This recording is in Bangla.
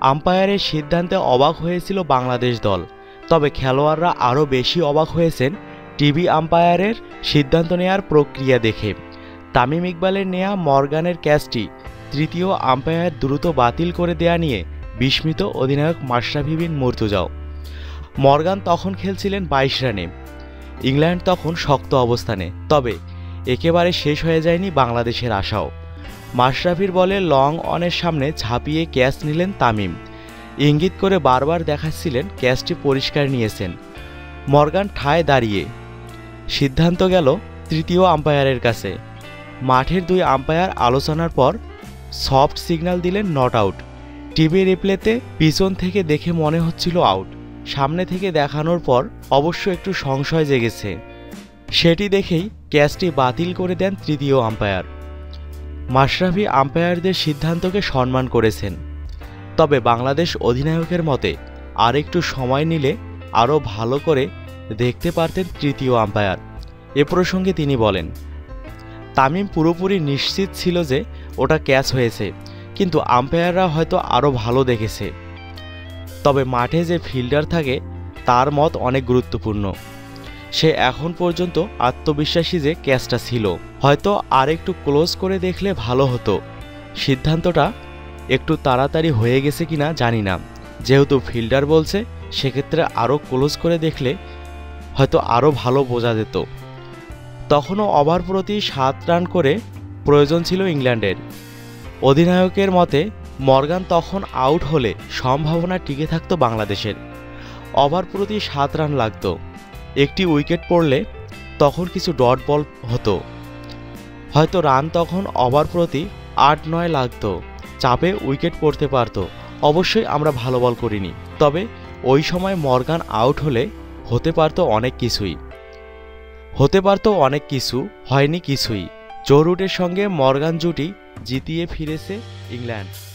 আম্পায়ারের সিদ্ধান্তে অবাক হয়েছিল বাংলাদেশ দল। তবে খেলোয়াড়রা আরও বেশি অবাক হয়েছেন টিভি আম্পায়ারের সিদ্ধান্ত নেয়ার প্রক্রিয়া দেখে। তামিম ইকবালের নেয়া মর্গানের ক্যাচটি তৃতীয় আম্পায়ার দ্রুত বাতিল করে দেয়া নিয়ে বিস্মিত অধিনায়ক মাশরাফি বিন মুর্তুজাও। মর্গান তখন খেলছিলেন বাইশ রানে। ইংল্যান্ড তখন শক্ত অবস্থানে, তবে একেবারে শেষ হয়ে যায়নি বাংলাদেশের আশাও। মাশরাফির বলে লং অনের সামনে ঝাঁপিয়ে ক্যাচ নিলেন তামিম। ইঙ্গিত করে বারবার দেখাচ্ছিলেন ক্যাচটি পরিষ্কার নিয়েছেন। মর্গান ঠায় দাঁড়িয়ে। সিদ্ধান্ত গেল তৃতীয় আম্পায়ারের কাছে। মাঠের দুই আম্পায়ার আলোচনার পর সফট সিগন্যাল দিলেন নট আউট। টিভি রিপ্লেতে পিছন থেকে দেখে মনে হচ্ছিল আউট। সামনে থেকে দেখানোর পর অবশ্য একটু সংশয় জেগেছে। সেটি দেখেই ক্যাচটি বাতিল করে দেন তৃতীয় আম্পায়ার। মাশরাফি আম্পায়ারদের সিদ্ধান্তকে সম্মান করেছেন। তবে বাংলাদেশ অধিনায়কের মতে আর একটু সময় নিলে আরও ভালো করে দেখতে পারতেন তৃতীয় আম্পায়ার। এ প্রসঙ্গে তিনি বলেন, তামিম পুরোপুরি নিশ্চিত ছিল যে ওটা ক্যাচ হয়েছে, কিন্তু আম্পায়াররা হয়তো আরও ভালো দেখেছে। তবে মাঠে যে ফিল্ডার থাকে, তার মত অনেক গুরুত্বপূর্ণ। সে এখন পর্যন্ত আত্মবিশ্বাসী যে ক্যাচটা ছিল। হয়তো আর একটু ক্লোজ করে দেখলে ভালো হতো। সিদ্ধান্তটা একটু তাড়াতাড়ি হয়ে গেছে কিনা জানি না। যেহেতু ফিল্ডার বলছে, সেক্ষেত্রে আরও ক্লোজ করে দেখলে হয়তো আরও ভালো বোঝা যেত। তখনও ওভার প্রতি সাত রান করে প্রয়োজন ছিল ইংল্যান্ডের। অধিনায়কের মতে, মর্গান তখন আউট হলে সম্ভাবনা টিকে থাকতো বাংলাদেশের। ওভার প্রতি সাত রান লাগতো। একটি উইকেট পড়লে তখন কিছু ডট বল হতো। হয়তো রান তখন ওভার প্রতি আট নয় লাগতো, চাপে উইকেট পড়তে পারতো। অবশ্যই আমরা ভালো বল করিনি, তবে ওই সময় মর্গান আউট হলে হতে পারতো অনেক কিছুই। হতে পারতো অনেক কিছু, হয়নি কিছুই। জো রুটের সঙ্গে মর্গান জুটি জিতিয়ে ফিরেছে ইংল্যান্ড।